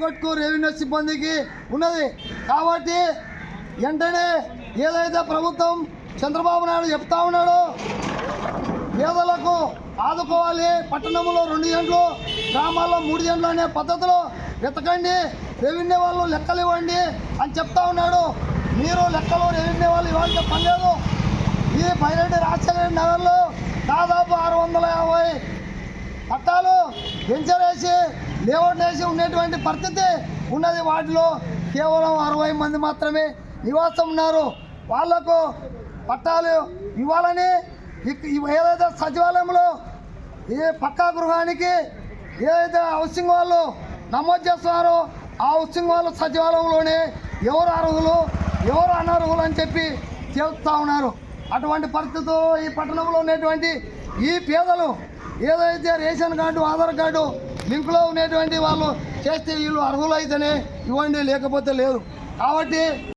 కొట్టుకు రెవెన్యూ సిబ్బందికి. ఉన్నది. కాబట్టి వెంటనే ఏదైతే ప్రభుత్వం చంద్రబాబు నాయుడు చెప్తా ఉన్నాడో పేదలకు ఆదుకోవాలి. పట్టణంలో రెండు గంటలు గ్రామాల్లో మూడు గంటలు అనే పద్ధతిలో వెతకండి. రెవెన్యూ వాళ్ళు లెక్కలు ఇవ్వండి అని చెప్తా ఉన్నాడు. మీరు లెక్కలు రెవెన్యూ వాళ్ళు ఇవ్వాలి చెప్పలేదు ఈ పైరెడ్డి రాజశేఖర నగర్లో దాదాపు ఆరు వందల యాభై పట్టాలు వెంచరేసి లేఅవుట్ వేసి ఉండేటువంటి పరిస్థితి ఉన్నది. వాటిలో కేవలం అరవై మంది మాత్రమే నివాసం ఉన్నారు. వాళ్ళకు పట్టాలు ఇవ్వాలని ఇక్- ఏదైతే సచివాలయంలో ఏ పక్కా గృహానికి ఏదైతే హౌసింగ్ వాళ్ళు నమోదు చేస్తున్నారో ఆ హౌసింగ్ వాళ్ళు సచివాలయంలోనే ఎవరు అర్హులు ఎవరు అనర్హులు అని చెప్పి తెలుపుతా ఉన్నారు. అటువంటి పరిస్థితుల్లో ఈ పట్టణంలో ఉన్నటువంటి ఈ పేదలు ఏదైతే రేషన్ కార్డు ఆధార్ కార్డు లింకులో ఉన్నటువంటి వాళ్ళు చేస్తే వీళ్ళు అర్హులైతేనే ఇవ్వండి లేకపోతే లేదు. కాబట్టి